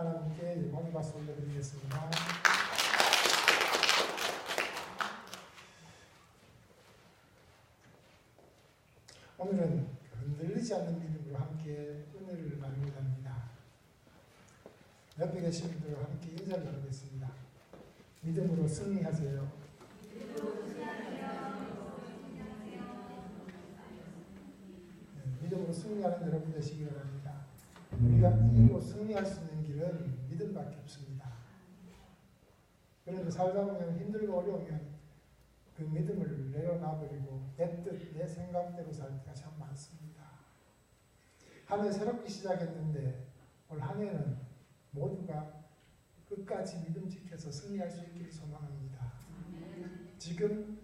하나님께 영광 박수 올려드리겠습니다. 오늘은 흔들리지 않는 믿음으로 함께 은혜를 나누고자 합니다. 옆에 계신 분들과 함께 인사를 나누겠습니다. 믿음으로 승리하세요. 네, 믿음으로 승리하는 여러분 되시기 바랍니다. 우리가 이기고 승리할 수 있는 길은 믿음밖에 없습니다. 그런데 살다 보면 힘들고 어려우면 그 믿음을 내려놔버리고 내 뜻, 내 생각대로 살 때가 참 많습니다. 한 해 새롭게 시작했는데 올 한 해는 모두가 끝까지 믿음 지켜서 승리할 수 있기를 소망합니다. 지금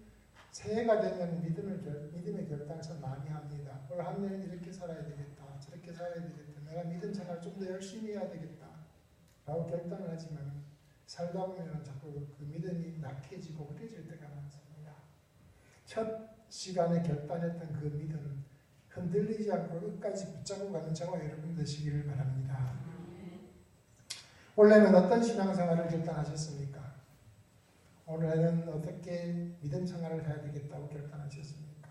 새해가 되면 믿음을 결, 믿음의 결단에서 많이 합니다. 올 한 해는 이렇게 살아야 되겠다. 저렇게 살아야 되겠다. 내가 믿음 생활 좀 더 열심히 해야 되겠다. 라고 결단을 하지만 살다 보면 자꾸 그 믿음이 낙해지고 흐려질 때가 많습니다. 첫 시간에 결단했던 그 믿음 흔들리지 않고 끝까지 붙잡고 가는 저와 여러분 되시기를 바랍니다. 원래는 어떤 신앙생활을 결단하셨습니까? 올해는 어떻게 믿음 생활을 해야 되겠다고 결단하셨습니까?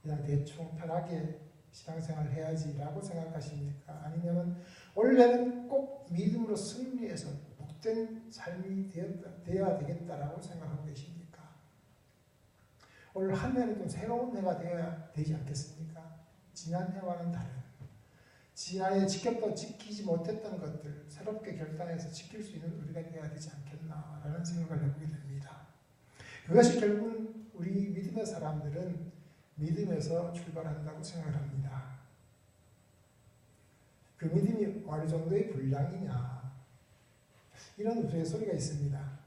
그냥 대충 편하게 신앙생활 해야지라고 생각하십니까? 아니면 올해는 꼭 믿음으로 승리해서 복된 삶이 되었다, 되어야 되겠다라고 생각하고 계십니까? 올 한 해는 좀 새로운 해가 되어야 되지 않겠습니까? 지난 해와는 다른 지난해 지켰던 지키지 못했던 것들 새롭게 결단해서 지킬 수 있는 우리가 되어야 되지 않겠나라는 생각을 해보게 됩니다. 그것이 결국 우리 믿음의 사람들은 믿음에서 출발한다고 생각을 합니다. 그 믿음이 어느 정도의 분량이냐 이런 우스갯소리가 있습니다.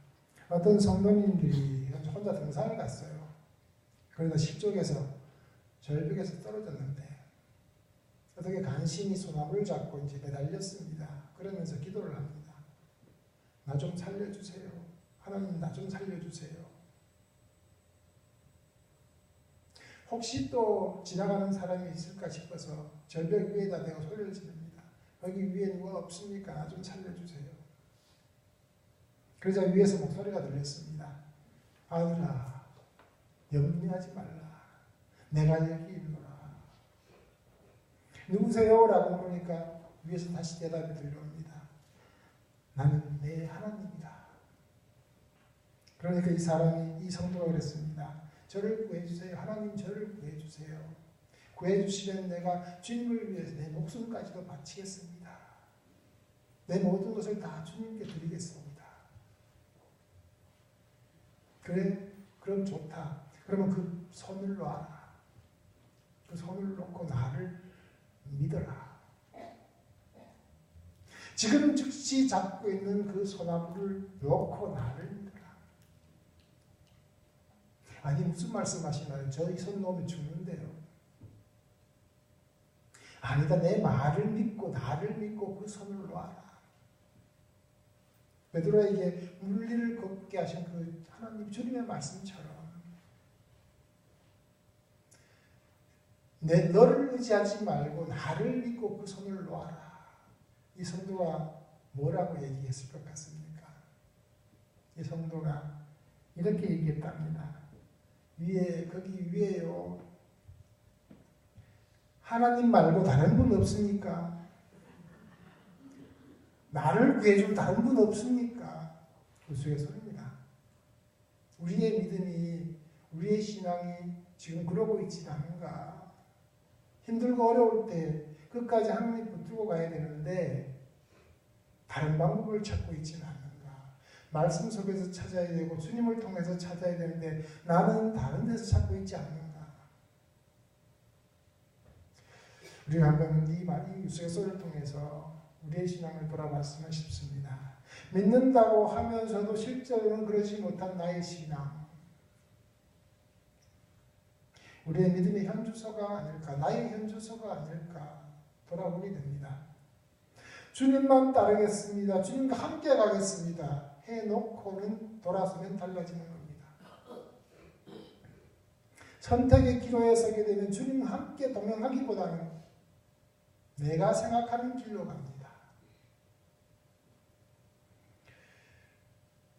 어떤 성도님들이 혼자 등산을 갔어요. 그러다 실족에서 절벽에서 떨어졌는데 어떻게 간신히 소나무를 잡고 이제 매달렸습니다. 그러면서 기도를 합니다. 나 좀 살려주세요. 하나님 나 좀 살려주세요. 혹시 또 지나가는 사람이 있을까 싶어서 절벽 위에다 대고 소리를 지릅니다. 여기 위에 누가 없습니까? 나좀 살려주세요. 그러자 위에서 목소리가 들렸습니다. 아들아, 염려하지 말라. 내가 여기 있노라. 누구세요? 라고 물으니까 위에서 다시 대답이 들려옵니다. 나는 내 하나님이다. 그러니까 이 사람이, 이 성도가 그랬습니다. 저를 구해주세요. 하나님 저를 구해주세요. 구해주시면 내가 주님을 위해서 내 목숨까지도 바치겠습니다. 내 모든 것을 다 주님께 드리겠습니다. 그래, 그럼 좋다. 그러면 그 손을 놔라. 그 손을 놓고 나를 믿어라. 지금 즉시 잡고 있는 그 소나무를 놓고 나를. 아니 무슨 말씀하시나요? 저이손 놓으면 죽는데요. 아니다 내 말을 믿고 나를 믿고 그 손을 놔라. 베드로에게 물리를 걷게 하신 그 하나님 주님의 말씀처럼 내 너를 의지하지 말고 나를 믿고 그 손을 놓아라. 이 성도가 뭐라고 얘기했을 것 같습니까? 이 성도가 이렇게 얘기했답니다. 위에 거기 위에요. 하나님 말고 다른 분 없습니까? 나를 구해줄 다른 분 없습니까? 우스갯소리입니다. 우리의 믿음이 우리의 신앙이 지금 그러고 있지 않은가? 힘들고 어려울 때 끝까지 하나님 붙들고 가야 되는데 다른 방법을 찾고 있지는 않는가. 말씀 속에서 찾아야 되고 주님을 통해서 찾아야 되는데 나는 다른 데서 찾고 있지 않는가. 우리가 한번 이 말이 우스갯소리를 통해서 우리의 신앙을 돌아봤으면 싶습니다. 믿는다고 하면서도 실제로는 그러지 못한 나의 신앙. 우리의 믿음의 현주소가 아닐까, 나의 현주소가 아닐까 돌아보게 됩니다. 주님만 따르겠습니다. 주님과 함께 가겠습니다. 해놓고는 돌아서면 달라지는 겁니다. 선택의 기로에 서게 되면 주님과 함께 동행하기보다는 내가 생각하는 길로 갑니다.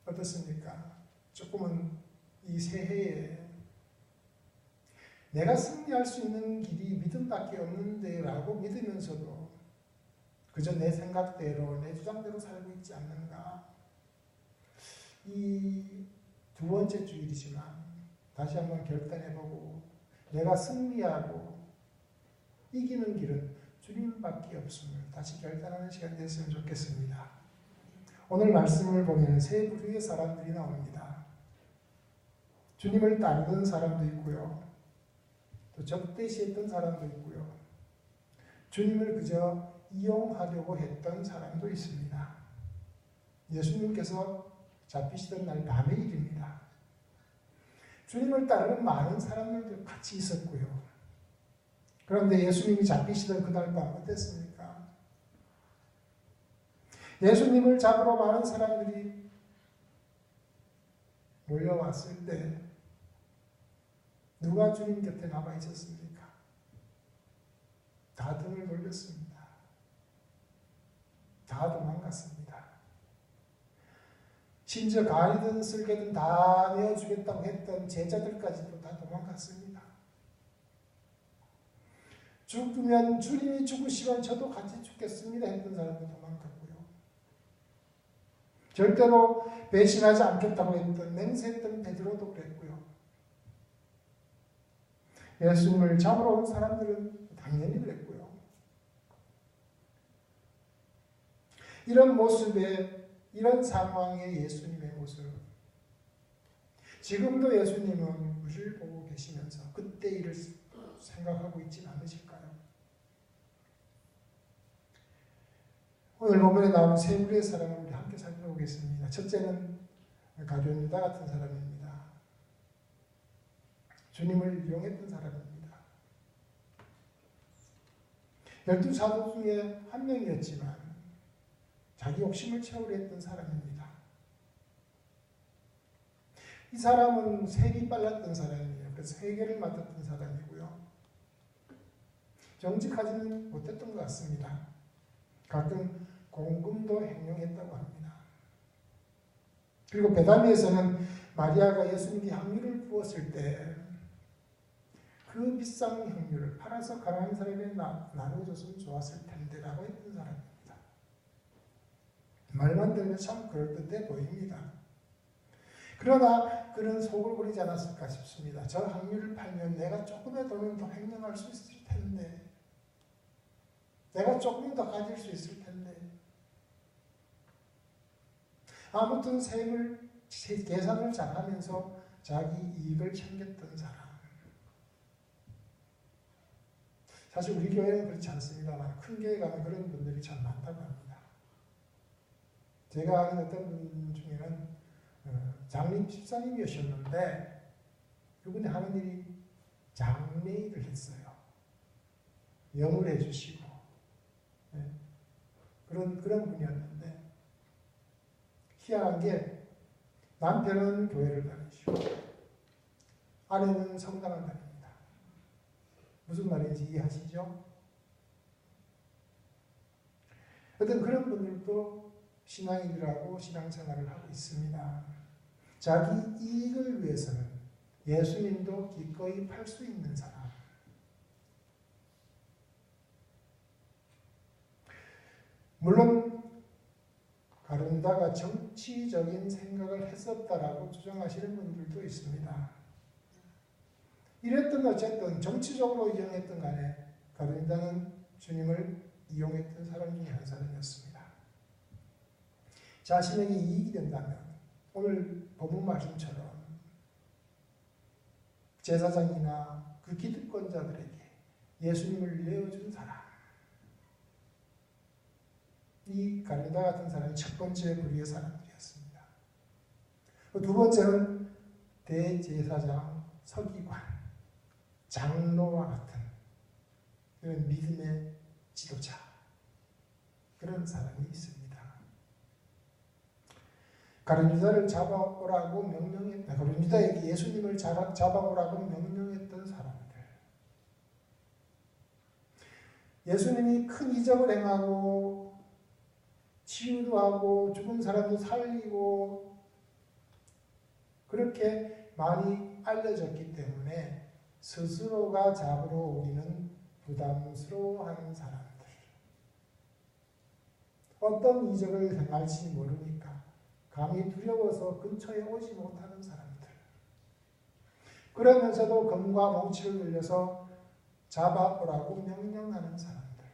어떻습니까? 조금은 이 새해에 내가 승리할 수 있는 길이 믿음밖에 없는데 라고 믿으면서도 그저 내 생각대로 내 주장대로 살고 있지 않는가? 이 두 번째 주일이지만 다시 한번 결단해보고 내가 승리하고 이기는 길은 주님밖에 없음을 다시 결단하는 시간 됐으면 좋겠습니다. 오늘 말씀을 보면 세 부류의 사람들이 나옵니다. 주님을 따르던 사람도 있고요. 또 적대시했던 사람도 있고요. 주님을 그저 이용하려고 했던 사람도 있습니다. 예수님께서 잡히시던 날 밤의 일입니다. 주님을 따르는 많은 사람들도 같이 있었고요. 그런데 예수님이 잡히시던 그날 밤 어땠습니까? 예수님을 잡으러 많은 사람들이 몰려왔을 때 누가 주님 곁에 남아 있었습니까? 다 등을 돌렸습니다. 다 도망갔습니다. 심지어 가리든 쓸개든 다 내어주겠다고 했던 제자들까지도 다 도망갔습니다. 죽으면 주님이 죽으시면 저도 같이 죽겠습니다 했던 사람도 도망갔고요. 절대로 배신하지 않겠다고 했던 맹세했던 베드로도 그랬고요. 예수님을 잡으러 온 사람들은 당연히 그랬고요. 이런 모습에 이런 상황의 예수님의 모습 지금도 예수님은 무엇을 보고 계시면서 그때 일을 생각하고 있지 않으실까요? 오늘 본문에 나온 세 무리의 사람을 우리 함께 살펴보겠습니다. 첫째는 가룟 유다 같은 사람입니다. 주님을 이용했던 사람입니다. 열두 사도 중에 한 명이었지만 자기 욕심을 채우려 했던 사람입니다. 이 사람은 색이 빨랐던 사람이에요. 그래서 회계를 맡았던 사람이고요. 정직하지는 못했던 것 같습니다. 가끔 공금도 행용했다고 합니다. 그리고 베다니에서는 마리아가 예수님이 향유를 부었을 때 그 비싼 향유를 팔아서 가난한 사람에게 나눠줬으면 좋았을 텐데라고 했던 사람입니다. 말만 들으면 참 그럴듯해 보입니다. 그러나 그는 속을 버리지 않았을까 싶습니다. 저 확률을 팔면 내가 조금의 돈을 더 횡령할 수 있을 텐데 내가 조금 더 가질 수 있을 텐데 아무튼 세금을 계산을 잘하면서 자기 이익을 챙겼던 사람 사실 우리 교회는 그렇지 않습니다만 큰 교회 가면 그런 분들이 참 많다고 합니다. 제가 아는 어떤 분 중에는 어, 장님 집사님이셨는데 그분이 하는 일이 장례일을 했어요. 영을 해주시고 네. 그런 그런 분이었는데 희한한 게 남편은 교회를 다니시고 아내는 성당을 다닙니다. 무슨 말인지 이해하시죠? 어떤 그런 분들도 신앙인들하고 신앙생활을 하고 있습니다. 자기 이익을 위해서는 예수님도 기꺼이 팔 수 있는 사람. 물론 가룟다가 정치적인 생각을 했었다라고 주장하시는 분들도 있습니다. 이랬든 어쨌든 정치적으로 이용했던 간에 가룟다는 주님을 이용했던 사람 중에 한 사람이었습니다. 자신에게 이익이 된다면 오늘 본문 말씀처럼 제사장이나 그 기득권자들에게 예수님을 내어준 사람 이 가룟다 같은 사람이 첫 번째 부류의 사람들이었습니다. 두 번째는 대제사장, 서기관, 장로와 같은 그런 믿음의 지도자 그런 사람이 있습니다. 가룟유다를 잡아오라고 명령했다. 가룟유다에게 예수님을 잡아오라고 명령했던 사람들. 예수님이 큰 이적을 행하고 치유도 하고 죽은 사람도 살리고 그렇게 많이 알려졌기 때문에 스스로가 잡으러 오기는 부담스러워하는 사람들. 어떤 이적을 행할지 모르니까 감히 두려워서 근처에 오지 못하는 사람들. 그러면서도 검과 몽치를 들려서 잡아오라고 명령하는 사람들.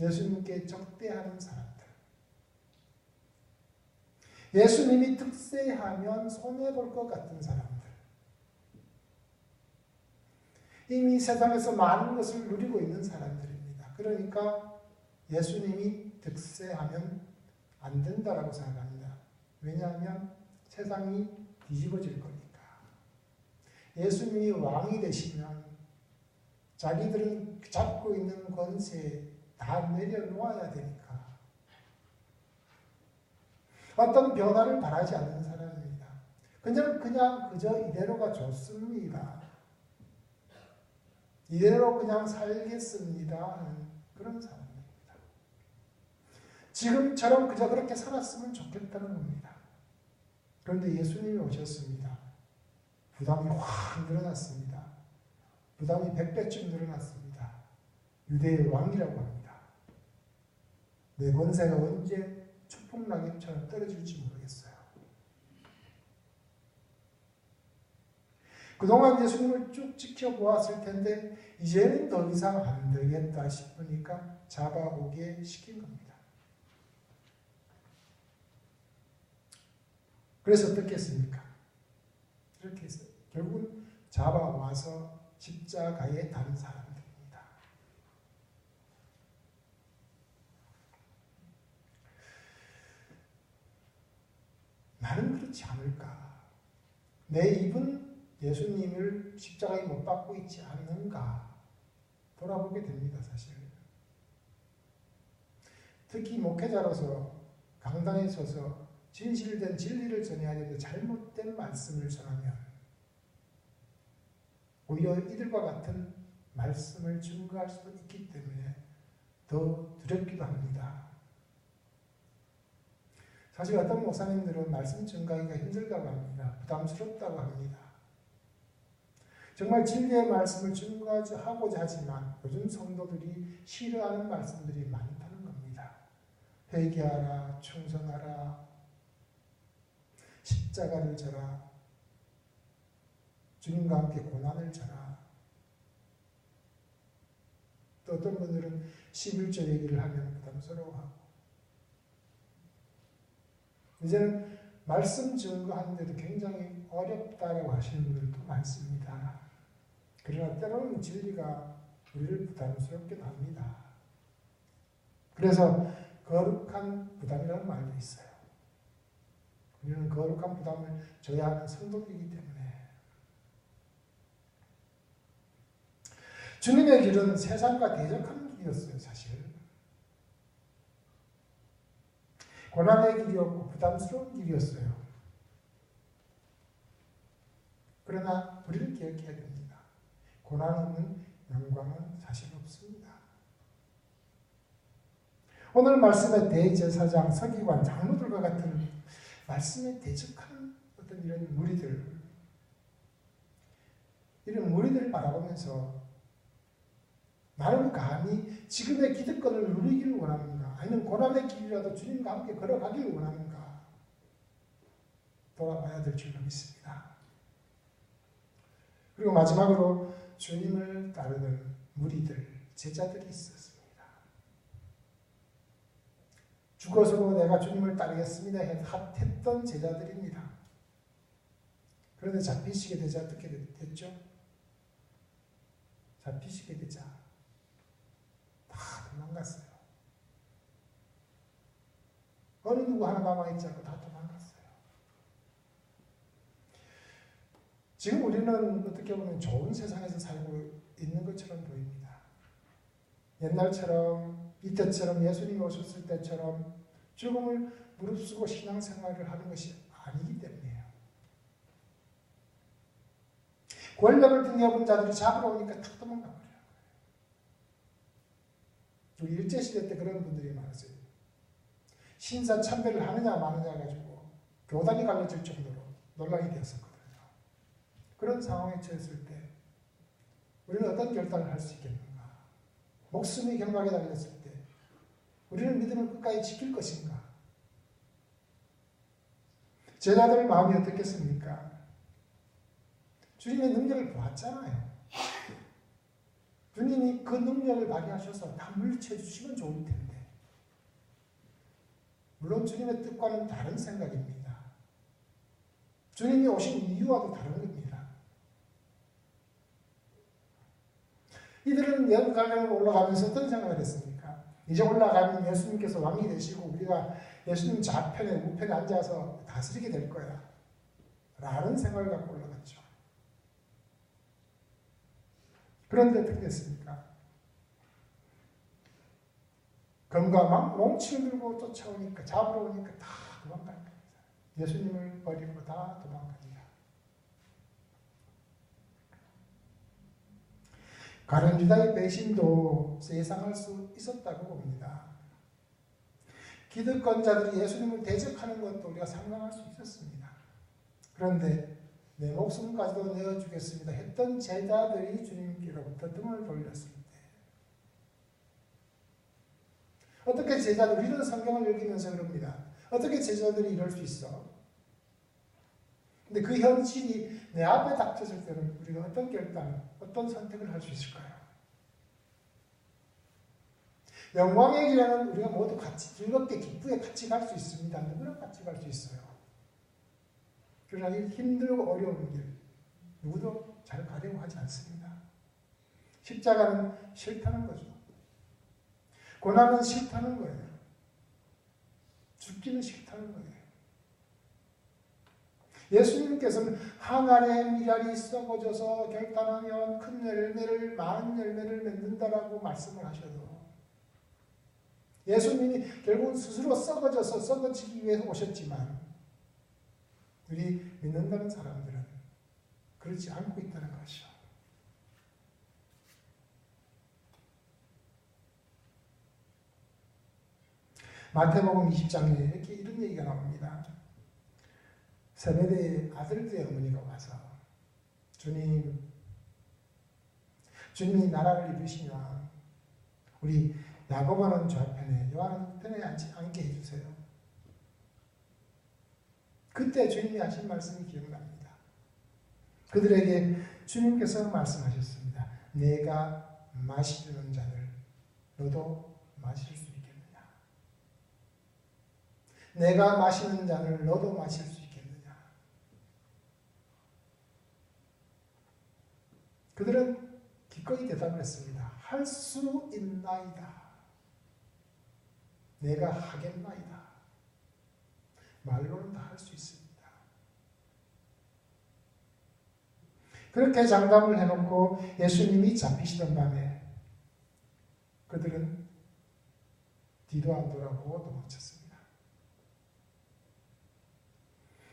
예수님께 적대하는 사람들. 예수님이 특세하면 손해볼 것 같은 사람들. 이미 세상에서 많은 것을 누리고 있는 사람들입니다. 그러니까 예수님이 득세하면 안 된다라고 생각합니다. 왜냐하면 세상이 뒤집어질 거니까. 예수님이 왕이 되시면 자기들은 잡고 있는 권세 다 내려놓아야 되니까. 어떤 변화를 바라지 않는 사람입니다. 그냥, 그냥 그저 이대로가 좋습니다. 이대로 그냥 살겠습니다. 하는 그런 사람입니다. 지금처럼 그저 그렇게 살았으면 좋겠다는 겁니다. 그런데 예수님이 오셨습니다. 부담이 확 늘어났습니다. 부담이 100배쯤 늘어났습니다. 유대의 왕이라고 합니다. 내 권세가 언제 축복낙엽처럼 떨어질지 모르겠어요. 그동안 예수님을 쭉 지켜보았을 텐데 이제는 더 이상 안 되겠다 싶으니까 잡아오게 시킨 겁니다. 그래서 어떻게 했습니까? 이렇게 했어요. 결국은 잡아와서 십자가에 단 사람들입니다. 나는 그렇지 않을까? 내 입은 예수님을 십자가에 못 박고 있지 않는가? 돌아보게 됩니다, 사실. 특히 목회자로서 강당에 서서 진실된 진리를 전해야 되는데 잘못된 말씀을 전하면 오히려 이들과 같은 말씀을 증거할 수도 있기 때문에 더 두렵기도 합니다. 사실 어떤 목사님들은 말씀 증가하기가 힘들다고 합니다. 부담스럽다고 합니다. 정말 진리의 말씀을 증거하고자 하지만 요즘 성도들이 싫어하는 말씀들이 많다는 겁니다. 회개하라, 충성하라, 십자가를 져라, 주님과 함께 고난을 져라. 또 어떤 분들은 11조 얘기를 하면 부담스러워하고 이제는 말씀 증거하는데도 굉장히 어렵다고 하시는 분들도 많습니다. 그러나 때로는 진리가 우리를 부담스럽게 합니다. 그래서 거룩한 부담이라는 말도 있어요. 우리는 거룩한 부담을 져야 하는 성도이기 때문에 주님의 길은 세상과 대적하는 길이었어요, 사실. 고난의 길이었고 부담스러운 길이었어요. 그러나 우리는 기억해야 됩니다. 고난 없는 영광은 사실 없습니다. 오늘 말씀의 대제사장, 서기관, 장로들과 같은 말씀에 대적하는 어떤 이런 무리들, 이런 무리들을 바라보면서 나는 감히 지금의 기득권을 누리기를 원하는가? 아니면 고난의 길이라도 주님과 함께 걸어가기를 원하는가? 돌아봐야 될 줄로 믿습니다. 그리고 마지막으로 주님을 따르는 무리들, 제자들이 있었습니다. 죽어서도 내가 주님을 따르겠습니다 했던 제자들입니다. 그런데 잡히시게 되자 어떻게 됐죠? 잡히시게 되자 다 도망갔어요. 어느 누구 하나 남아있지 않고 다 도망갔어요. 지금 우리는 어떻게 보면 좋은 세상에서 살고 있는 것처럼 보입니다. 옛날처럼 이때처럼 예수님이 오셨을 때처럼 죽음을 무릅쓰고 신앙생활을 하는 것이 아니기 때문이에요. 권력을 업은 자들이 잡으러 오니까 탁 도망가 버려요. 일제시대 때 그런 분들이 많았어요. 신사 참배를 하느냐 마느냐 가지고 교단이 갈라질 정도로 논란이 되었었거든요. 그런 상황에 처했을 때 우리는 어떤 결단을 할 수 있겠는가? 목숨이 경각에 달렸을 때 우리는 믿음을 끝까지 지킬 것인가? 제자들 마음이 어떻겠습니까? 주님의 능력을 보았잖아요. 주님이 그 능력을 발휘하셔서 다 물리쳐 주시면 좋을 텐데. 물론 주님의 뜻과는 다른 생각입니다. 주님이 오신 이유와도 다른 겁니다. 이들은 예루살렘을 올라가면서 어떤 생각을 했습니까? 이제 올라가면 예수님께서 왕이 되시고 우리가 예수님 좌편에 우편에 앉아서 다스리게 될 거야. 라는 생각을 갖고 올라갔죠. 그런데 어떻게 됐습니까? 검과 막 몽치를 들고 쫓아오니까 잡으러 오니까 다 도망가는 겁니다. 예수님을 버리고 다 도망갑니다. 가론 유다의 배신도 예상할 수 있었다고 봅니다. 기득권자들이 예수님을 대적하는 것도 우리가 상상할 수 있었습니다. 그런데 내 목숨까지도 내어주겠습니다 했던 제자들이 주님께로부터 등을 돌렸을 때 어떻게 제자들 우리는 성경을 읽으면서 그럽니다. 어떻게 제자들이 이럴 수 있어? 근데 그 현실이 내 앞에 닥쳐질 때는 우리가 어떤 결단, 어떤 선택을 할 수 있을까요? 영광의 길에는 우리가 모두 같이 즐겁게 기쁘게 같이 갈 수 있습니다. 누구나 같이 갈 수 있어요. 그러나 이 힘들고 어려운 길 누구도 잘 가려고 하지 않습니다. 십자가는 싫다는 거죠. 고난은 싫다는 거예요. 죽기는 싫다는 거예요. 예수님께서는 하늘의 미랄이 썩어져서 결단하면 큰 열매를 많은 열매를 맺는다라고 말씀을 하셔도 예수님이 결국 스스로 썩어져서 썩어지기 위해서 오셨지만 우리 믿는다는 사람들은 그렇지 않고 있다는 것이죠. 마태복음 20장에 이렇게 이런 나옵니다. 세베대의 아들들의 어머니가 와서 주님, 주님이 나라를 이루시면 우리 야고보는 좌편에 요한은 우편에 앉게 해주세요. 그때 주님이 하신 말씀이 기억납니다. 그들에게 주님께서 말씀하셨습니다. 내가 마시는 잔을 너도 마실 수 있겠느냐? 내가 마시는 잔을 너도 마실 수 있겠느냐? 그들은 기꺼이 대답을 했습니다. 할 수 있나이다. 내가 하겠나이다. 말로는 다 할 수 있습니다. 그렇게 장담을 해놓고 예수님이 잡히시던 밤에 그들은 뒤도 안 돌아보고 도망쳤습니다.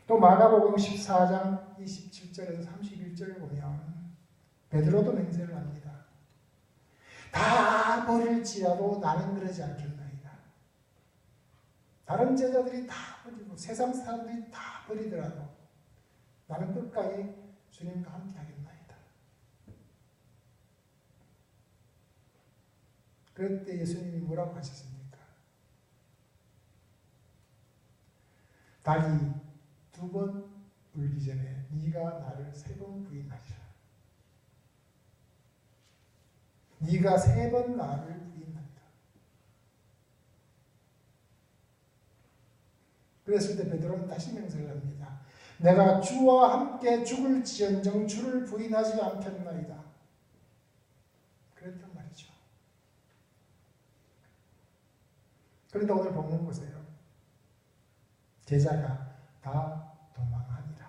또 마가복음 14장 27절에서 31절을 보면 베드로도 맹세를 합니다. 다 버릴지라도 나는 그러지 않겠나이다. 다른 제자들이 다 버리고 세상 사람들이 다 버리더라도 나는 끝까지 주님과 함께 하겠나이다. 그때 예수님이 뭐라고 하셨습니까? 닭이 두 번 울기 전에 네가 나를 세 번 부인하리라. 네가 세 번 나를 부인한다. 그랬을 때 베드로는 다시 맹세를 합니다. 내가 주와 함께 죽을지언정 주를 부인하지 않겠나이다. 그랬단 말이죠. 그런데 오늘 본문 보세요. 제자가 다 도망하니라.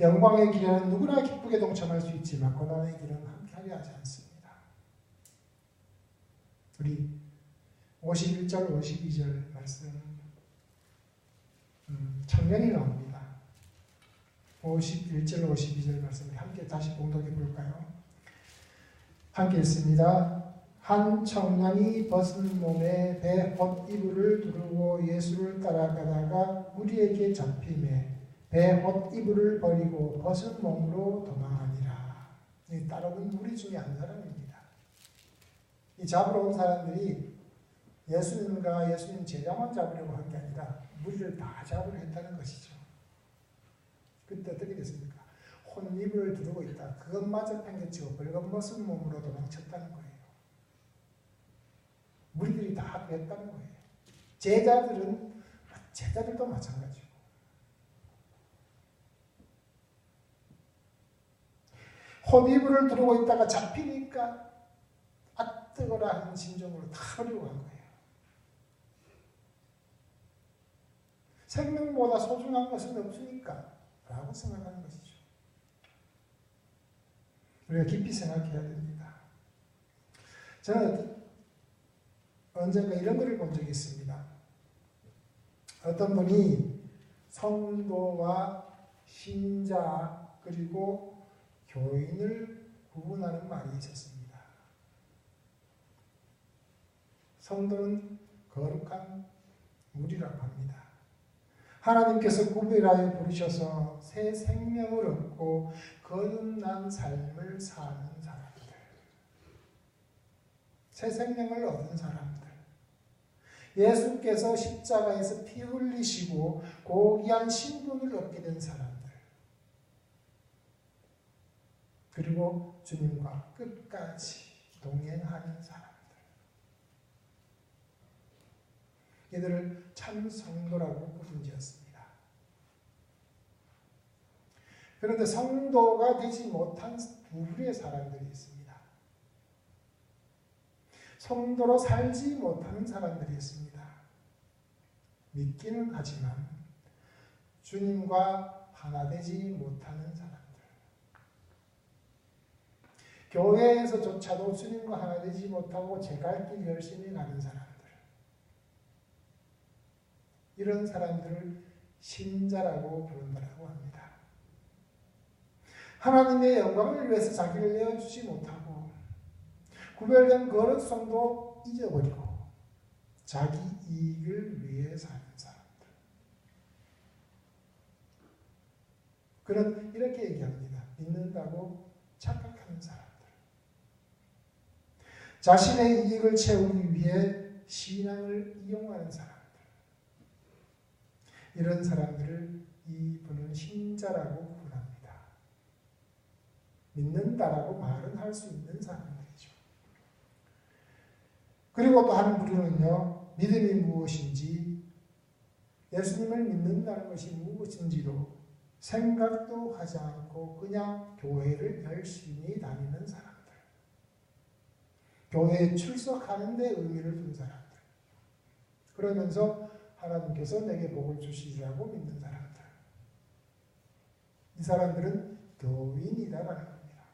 영광의 길에는 누구나 기쁘게 동참할 수 있지만 고난의 길은 함께하려 하지 않습니다. 우리 51절, 52절 말씀 음, 청년이 나옵니다. 51절, 52절 말씀을 함께 다시 봉독해 볼까요? 함께 읽습니다. 한 청년이 벗은 몸에 배 헛 이불을 두르고 예수를 따라가다가 무리에게 잡힘에 배 헛 이불을 버리고 벗은 몸으로 도망하니라. 이 따라온 무리 중에 한 사람입니다. 이 잡으러 온 사람들이 예수님과 예수님 제자만 잡으려고 한 게 아니라 무리를 다 잡으려 했다는 것이죠. 그때 어떻게 됐습니까? 혼입을 두르고 있다. 그것마저 팽개치고 벌거벗은 몸으로 도망쳤다는 거예요. 무리들이 다 그랬다는 거예요. 제자들은 제자들도 마찬가지 고. 혼이불을 두르고 있다가 잡히니까 아 뜨거라 하는 심정으로 다 버리고 간 거예요. 생명보다 소중한 것은 없으니까 라고 생각하는 것이죠. 우리가 깊이 생각해야 됩니다. 저는 언젠가 이런 글을 본 적이 있습니다. 어떤 분이 성도와 신자 그리고 교인을 구분하는 말이 있었습니다. 성도는 거룩한 무리라고 합니다. 하나님께서 구별하여 부르셔서 새 생명을 얻고 거듭난 삶을 사는 사람들. 새 생명을 얻은 사람들. 예수께서 십자가에서 피 흘리시고 고귀한 신분을 얻게 된 사람들. 그리고 주님과 끝까지 동행하는 사람들. 이들을 참 성도라고 부름지었습니다. 그런데 성도가 되지 못한 두 부류의 사람들이 있습니다. 성도로 살지 못하는 사람들이 있습니다. 믿기는 하지만 주님과 하나 되지 못하는 사람들. 교회에서조차도 주님과 하나 되지 못하고 제갈 길 열심히 가는 사람. 이런 사람들을 신자라고 부른다고 합니다. 하나님의 영광을 위해서 자기를 내어주지 못하고 구별된 거룩성도 잊어버리고 자기 이익을 위해 사는 사람들. 그는 이렇게 얘기합니다. 믿는다고 착각하는 사람들. 자신의 이익을 채우기 위해 신앙을 이용하는 사람. 이런 사람들을 이분은 신자라고 부릅니다. 믿는다라고 말은 할 수 있는 사람들이죠. 그리고 또 한 부류는요, 믿음이 무엇인지, 예수님을 믿는다는 것이 무엇인지도 생각도 하지 않고 그냥 교회를 열심히 다니는 사람들. 교회에 출석하는 데 의미를 둔 사람들. 그러면서 하나님께서 내게 복을 주시리라고 믿는 사람들. 이 사람들은 교인이다라는 겁니다.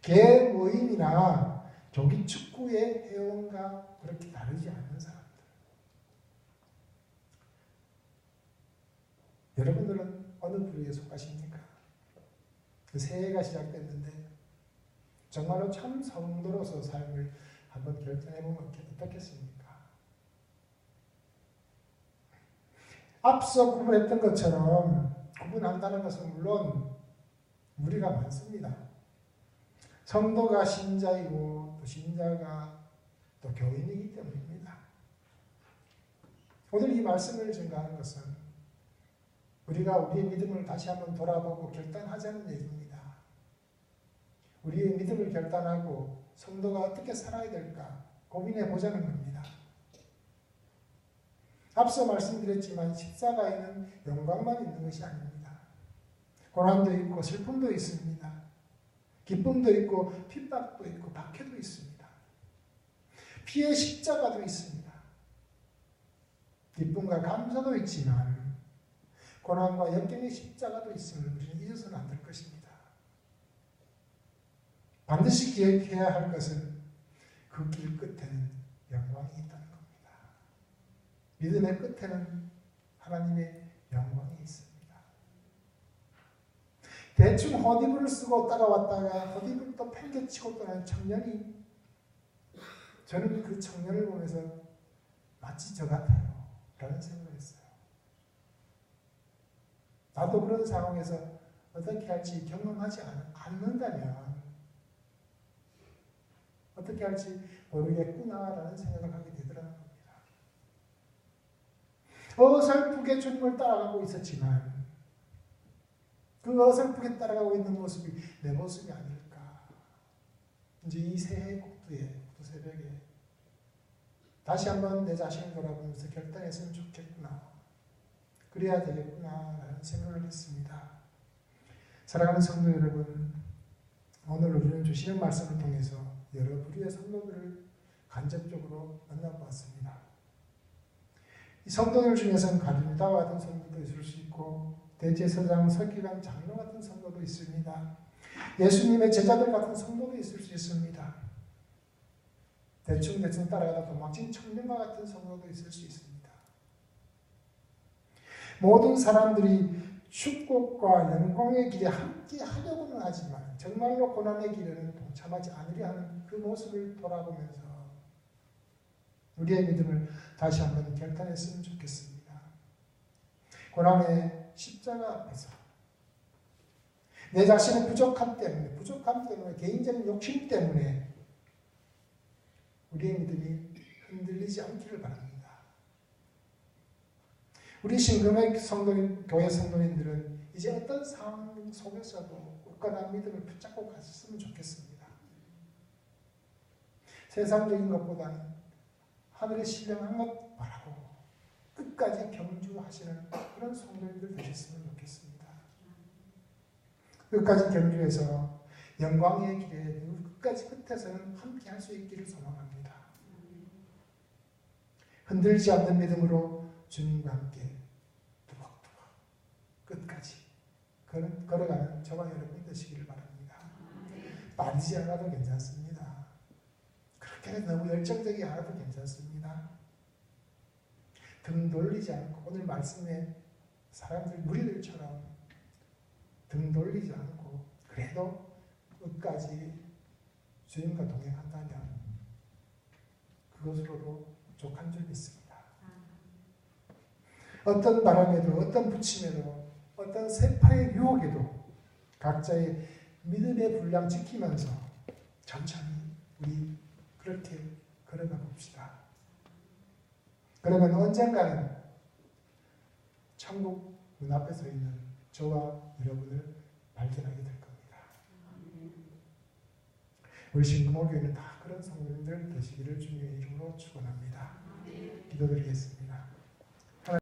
개모임이나 조기 축구의 회원과 그렇게 다르지 않는 사람들. 여러분들은 어느 부류에 속하십니까? 그 새해가 시작됐는데 정말로 참 성도로서 삶을 한번 결정해 보면 어떻겠습니까? 앞서 구분했던 것처럼 구분한다는 것은 물론 무리가 많습니다. 성도가 신자이고 또 신자가 또 교인이기 때문입니다. 오늘 이 말씀을 증가하는 것은 우리가 우리의 믿음을 다시 한번 돌아보고 결단하자는 얘기입니다. 우리의 믿음을 결단하고 성도가 어떻게 살아야 될까 고민해 보자는 겁니다. 앞서 말씀드렸지만 십자가에는 영광만 있는 것이 아닙니다. 고난도 있고 슬픔도 있습니다. 기쁨도 있고 핍박도 있고 박해도 있습니다. 피의 십자가도 있습니다. 기쁨과 감사도 있지만 고난과 역경의 십자가도 있음을 우리는 잊어서는 안 될 것입니다. 반드시 기억해야 할 것은 그 길 끝에는 영광이 있다. 믿음의 끝에는 하나님의 영광이 있습니다. 대충 허디브를 쓰고 따라왔다가 허디브를 또 팽개치고 떠난 청년이 저는 그 청년을 보면서 마치 저 같아요. 라는 생각을 했어요. 나도 그런 상황에서 어떻게 할지 경험하지 않, 않는다면 어떻게 할지 모르겠구나라는 생각을 하게 되더라는 겁니다. 어설프게 주님을 따라가고 있었지만 그 어설프게 따라가고 있는 모습이 내 모습이 아닐까. 이제 이 새해 국두에, 국두 새벽에 다시 한번 내 자신을 돌아보면서 결단했으면 좋겠구나. 그래야 되겠구나라는 생각을 했습니다. 사랑하는 성도 여러분, 오늘 우리는 주시는 말씀을 통해서 여러 부류의 성도들을 간접적으로 만나보았습니다. 이 성도들 중에서는 가룟다와 같은 성도도 있을 수 있고 대제사장, 서기관, 장로 같은 성도도 있습니다. 예수님의 제자들 같은 성도도 있을 수 있습니다. 대충 대충 따라가다 도망친 청년과 같은 성도도 있을 수 있습니다. 모든 사람들이 축복과 영광의 길에 함께 하려고는 하지만 정말로 고난의 길에는 동참하지 않으려 하는 그 모습을 돌아보면서 우리의 믿음을 다시 한번 결단했으면 좋겠습니다. 고난의 십자가 앞에서 내 자신의 부족함 때문에 부족함 때문에 개인적인 욕심 때문에 우리의 믿음이 흔들리지 않기를 바랍니다. 우리 신금의 성도인 교회 성도님들은 이제 어떤 상황 속에서도 굳건한 믿음을 붙잡고 갔으면 좋겠습니다. 세상적인 것보다는 하늘의 신령한 것 바라고 끝까지 경주하시는 그런 성도님들 되셨으면 좋겠습니다. 끝까지 경주해서 영광의 길에 끝까지 끝에서는 함께 할 수 있기를 소망합니다. 흔들지 않는 믿음으로 주님과 함께 두벅두벅 끝까지 걸어가는 저와 여러분 되시기를 바랍니다. 빠르지 않아도 괜찮습니다. 그렇게 너무 열정적이 않아도 괜찮습니다. 등 돌리지 않고 오늘 말씀에 사람들 무리들처럼 등 돌리지 않고 그래도 끝까지 주님과 동행한다면 그것으로도 족한 줄 믿습니다. 어떤 바람에도 어떤 부침에도 어떤 세파의 유혹에도 각자의 믿음의 분량 지키면서 천천히 우리 그렇게 걸어가 봅시다. 그러면 언젠가는 천국 눈앞에 서 있는 저와 여러분을 발견하게 될 겁니다. 우리 신금호교회는 다 그런 성도님들 되시기를 주님의 이름으로 축원합니다. 기도드리겠습니다.